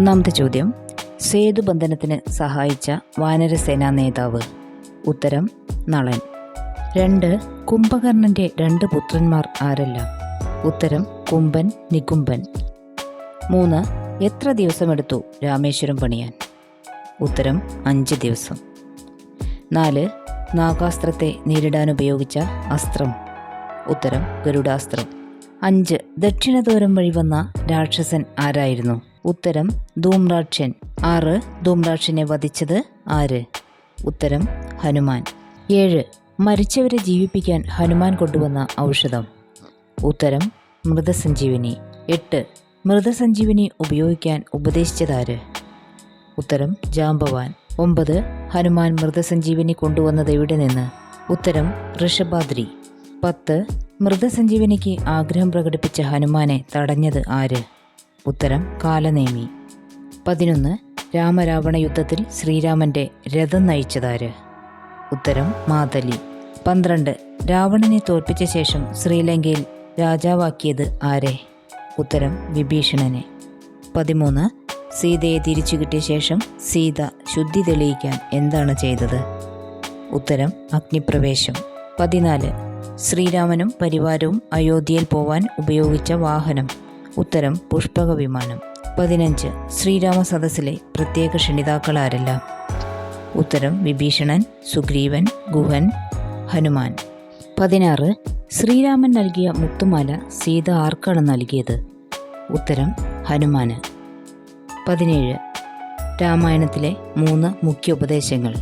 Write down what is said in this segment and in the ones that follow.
ഒന്നാമത്തെ ചോദ്യം. സേതുബന്ധനത്തിന് സഹായിച്ച വാനരസേനാ നേതാവ്. ഉത്തരം നളൻ. രണ്ട് കുംഭകർണന്റെ രണ്ട് പുത്രന്മാർ ആരെല്ലാം? ഉത്തരം കുംഭൻ നികുംഭൻ. മൂന്ന് എത്ര ദിവസമെടുത്തു രാമേശ്വരം പണിയാൻ? ഉത്തരം അഞ്ച് ദിവസം. നാല് നാഗാസ്ത്രത്തെ നേരിടാൻ ഉപയോഗിച്ച അസ്ത്രം. ഉത്തരം ഗരുഡാസ്ത്രം. അഞ്ച് ദക്ഷിണദൂരം വഴി വന്ന രാക്ഷസൻ ആരായിരുന്നു? ഉത്തരം ധൂമ്രാക്ഷൻ. ആറ് ധൂമ്രാക്ഷനെ വധിച്ചത് ആര്? ഉത്തരം ഹനുമാൻ. ഏഴ് മരിച്ചവരെ ജീവിപ്പിക്കാൻ ഹനുമാൻ കൊണ്ടുവന്ന ഔഷധം. ഉത്തരം മൃതസഞ്ജീവനി. എട്ട് മൃതസഞ്ജീവനി ഉപയോഗിക്കാൻ ഉപദേശിച്ചതാര് ഉത്തരം ജാമ്പവാൻ. ഒമ്പത് ഹനുമാൻ മൃതസഞ്ജീവനി കൊണ്ടുവന്നത് എവിടെ നിന്ന്? ഉത്തരം ഋഷഭാദ്രി. പത്ത് മൃതസഞ്ജീവനിക്ക് ആഗ്രഹം പ്രകടിപ്പിച്ച ഹനുമാനെ തടഞ്ഞത് ആര്? ഉത്തരം കാലനേമി. പതിനൊന്ന് രാമരാവണ യുദ്ധത്തിൽ ശ്രീരാമന്റെ രഥം നയിച്ചതാര്? ഉത്തരം മാതലി. പന്ത്രണ്ട് രാവണനെ തോൽപ്പിച്ച ശേഷം ശ്രീലങ്കയിൽ രാജാവാക്കിയത് ആരെ? ഉത്തരം വിഭീഷണനെ. പതിമൂന്ന് സീതയെ തിരിച്ചു കിട്ടിയ ശേഷം സീത ശുദ്ധി തെളിയിക്കാൻ എന്താണ് ചെയ്തത്? ഉത്തരം അഗ്നിപ്രവേശം. പതിനാല് ശ്രീരാമനും പരിവാരവും അയോധ്യയിൽ പോവാൻ ഉപയോഗിച്ച വാഹനം. ഉത്തരം പുഷ്പക വിമാനം പതിനഞ്ച്. ശ്രീരാമ സദസ്സിലെ പ്രത്യേക ക്ഷണിതാക്കൾ ആരെല്ലാം ഉത്തരം വിഭീഷണൻ സുഗ്രീവൻ ഗുഹൻ ഹനുമാൻ. പതിനാറ്. ശ്രീരാമൻ നൽകിയ മുത്തുമാല സീത ആർക്കാണ് നൽകിയത്? ഉത്തരം ഹനുമാന്. പതിനേഴ്. രാമായണത്തിലെ മൂന്ന് മുഖ്യ ഉപദേശങ്ങൾ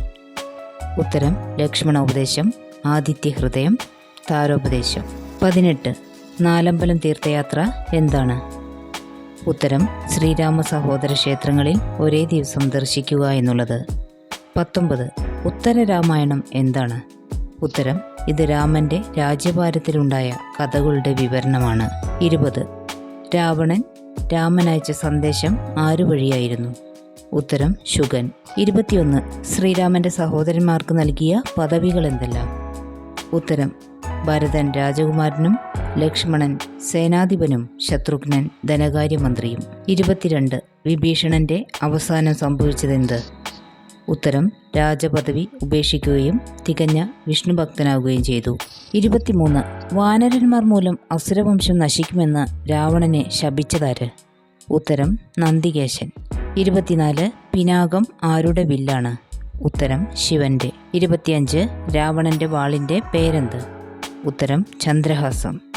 ഉത്തരം ലക്ഷ്മണോപദേശം ആദിത്യ ഹൃദയം താരോപദേശം. പതിനെട്ട്. നാലമ്പലം തീർത്ഥയാത്ര എന്താണ്? ഉത്തരം ശ്രീരാമ സഹോദര ക്ഷേത്രങ്ങളിൽ ഒരേ ദിവസം ദർശിക്കുക എന്നുള്ളത്. പത്തൊമ്പത് ഉത്തര രാമായണം എന്താണ്? ഉത്തരം ഇത് രാമന്റെ രാജ്യഭാരത്തിലുണ്ടായ കഥകളുടെ വിവരണമാണ്. ഇരുപത് രാവണൻ രാമനയച്ച സന്ദേശം ആരു വഴിയായിരുന്നു ഉത്തരം ശുഗൻ. ഇരുപത്തിയൊന്ന് ശ്രീരാമന്റെ സഹോദരന്മാർക്ക് നൽകിയ പദവികൾ എന്തെല്ലാം ഉത്തരം ഭരതൻ രാജകുമാരനും ലക്ഷ്മണൻ സേനാധിപനും ശത്രുഘ്നൻ ധനകാര്യമന്ത്രിയും. ഇരുപത്തിരണ്ട് വിഭീഷണന്റെ അവസാനം സംഭവിച്ചതെന്ത്? ഉത്തരം രാജപദവി ഉപേക്ഷിക്കുകയും തികഞ്ഞ വിഷ്ണുഭക്തനാവുകയും ചെയ്തു. ഇരുപത്തിമൂന്ന് വാനരന്മാർ മൂലം അസുരവംശം നശിക്കുമെന്ന് രാവണനെ ശപിച്ചതാര്? ഉത്തരം നന്ദികേശൻ. ഇരുപത്തിനാല് പിനാകം ആരുടെ വില്ലാണ്? ഉത്തരം ശിവന്റെ. ഇരുപത്തിയഞ്ച് രാവണന്റെ വാളിന്റെ പേരെന്ത്? ഉത്തരം ചന്ദ്രഹാസം.